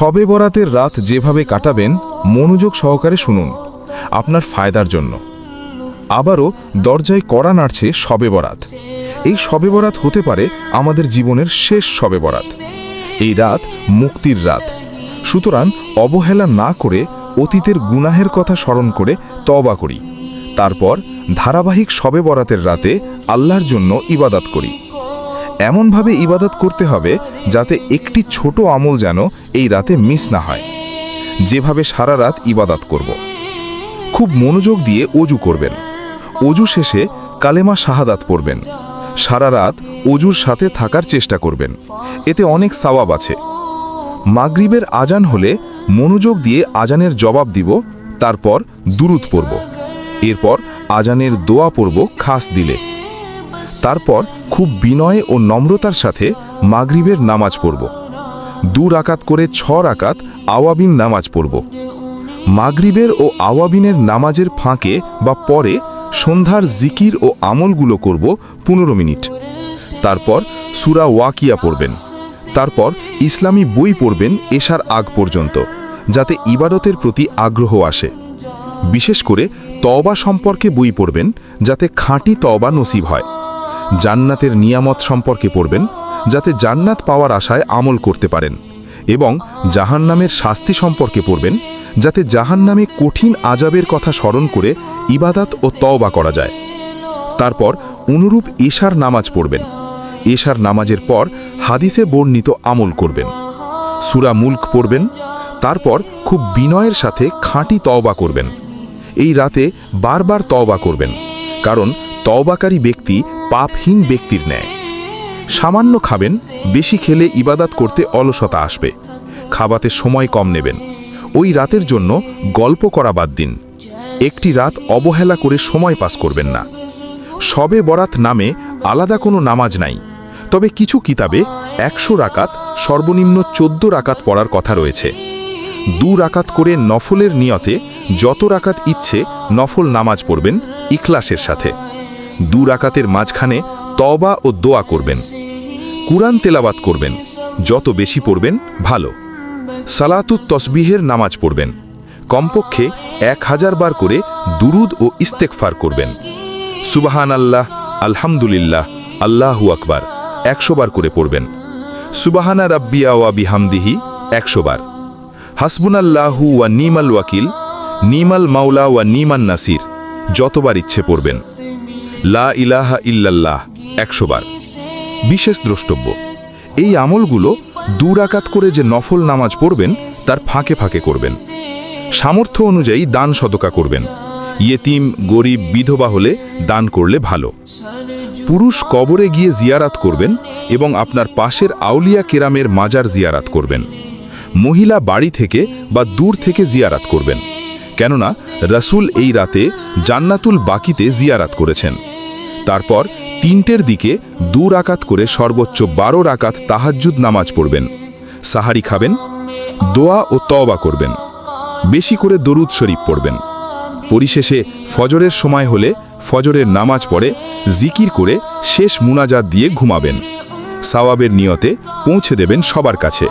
শবে বরাতের রাত যেভাবে কাটাবেন, মনোযোগ সহকারে শুনুন। আপনার ফায়দার জন্য। আবারও দরজায় কড়া নাড়ছে শবে বরাত। এই শবে বরাত হতে পারে আমাদের জীবনের শেষ শবে বরাত। এই রাত মুক্তির রাত। সুতরাং অবহেলা না করে অতীতের গুনাহের কথা স্মরণ করে তবা করি। তারপর ধারাবাহিক শবে বরাতের রাতে আল্লাহর জন্য ইবাদত করি। এমনভাবে ইবাদত করতে হবে যাতে একটি ছোট আমল যেন এই রাতে মিস না হয়। যেভাবে সারা রাত ইবাদত করব। খুব মনোযোগ দিয়ে অজু করবেন। অজু শেষে কালেমা শাহাদাত পড়বেন। সারা রাত অজুর সাথে থাকার চেষ্টা করবেন। এতে অনেক সাওয়াব আছে। মাগরিবের আজান হলে মনোযোগ দিয়ে আজানের জবাব দিব, তারপর দুরুদ পড়ব। এরপর আজানের দোয়া পড়ব খাস দিলে। তারপর খুব বিনয় ও নম্রতার সাথে মাগরিবের নামাজ পড়ব। দু রাকাত করে ছ রাকাত আওয়াবিন নামাজ পড়ব। মাগরিবের ও আওয়াবিনের নামাজের ফাঁকে বা পরে সন্ধ্যার জিকির ও আমলগুলো করব পনেরো মিনিট। তারপর সুরা ওয়াকিয়া পড়বেন। তারপর ইসলামী বই পড়বেন এশার আগ পর্যন্ত, যাতে ইবাদতের প্রতি আগ্রহ আসে। বিশেষ করে তওবা সম্পর্কে বই পড়বেন, যাতে খাঁটি তওবা নসিব হয়। জান্নাতের নিয়ামত সম্পর্কে পড়বেন, যাতে জান্নাত পাওয়ার আশায় আমল করতে পারেন এবং জাহান্নামের শাস্তি সম্পর্কে পড়বেন, যাতে জাহান্নামে কঠিন আজাবের কথা স্মরণ করে ইবাদাত ও তওবা করা যায়। তারপর অনুরূপ এশার নামাজ পড়বেন। এশার নামাজের পর হাদিসে বর্ণিত আমল করবেন। সুরা মুল্ক পড়বেন, তারপর খুব বিনয়ের সাথে খাঁটি তওবা করবেন। এই রাতে বারবার তওবা করবেন, কারণ তওবাকারী ব্যক্তি পাপহীন ব্যক্তির ন্যায়। সামান্য খাবেন, বেশি খেলে ইবাদাত করতে অলসতা আসবে। খাবাতে সময় কম নেবেন। ওই রাতের জন্য গল্প করা বাদ দিন। একটি রাত অবহেলা করে সময় পাস করবেন না। শবে বরাত নামে আলাদা কোনো নামাজ নাই। তবে কিছু কিতাবে একশো রাকাত, সর্বনিম্ন চোদ্দ রাকাত পড়ার কথা রয়েছে। দু রাকাত করে নফলের নিয়তে যত রাকাত ইচ্ছে নফল নামাজ পড়বেন ইখলাসের সাথে। দু রাকাতের মাঝখানে তবা ও দোয়া করবেন। কুরআন তেলাবাত করবেন। যত বেশি পড়বেন, ভালো। সালাতুত তসবিহের নামাজ পড়বেন। কমপক্ষে এক হাজার বার করে দুরুদ ও ইস্তেকফার করবেন। সুবাহান আল্লাহ আলহামদুলিল্লাহ, আল্লাহু আকবার, একশো বার করে পড়বেন। সুবাহানা রাব্বিয়া ওয়া বিহামদিহি, একশো বার। হাসবুনাল্লাহু ওয়া নিমাল ওয়াকিল, নিমাল মাওলা ওয়া নিমান নাসির, যতবার ইচ্ছে পড়বেন। লা ইলাহা ইল্লাল্লাহ একশো বার। বিশেষ দ্রষ্টব্য, এই আমলগুলো দুরাকাত করে যে নফল নামাজ পড়বেন, তার ফাঁকে ফাঁকে করবেন। সামর্থ্য অনুযায়ী দান সদকা করবেন। ইয়েতিম, গরিব, বিধবা হলে দান করলে ভালো। পুরুষ কবরে গিয়ে জিয়ারাত করবেন এবং আপনার পাশের আউলিয়া কেরামের মাজার জিয়ারাত করবেন। মহিলা বাড়ি থেকে বা দূর থেকে জিয়ারাত করবেন। কেননা, রসুল এই রাতে জান্নাতুল বাকিতে জিয়ারাত করেছেন। তারপর তিনটের দিকে দু রাকাত করে সর্বোচ্চ বারো রাকাত তাহাজ্জুদ নামাজ পড়বেন। সাহারি খাবেন, দোয়া ও তওবা করবেন। বেশি করে দরুদ শরীফ পড়বেন। পরিশেষে ফজরের সময় হলে ফজরের নামাজ পড়ে জিকির করে শেষ মুনাজাত দিয়ে ঘুমাবেন। সাওয়াবের নিয়তে পৌঁছে দেবেন সবার কাছে।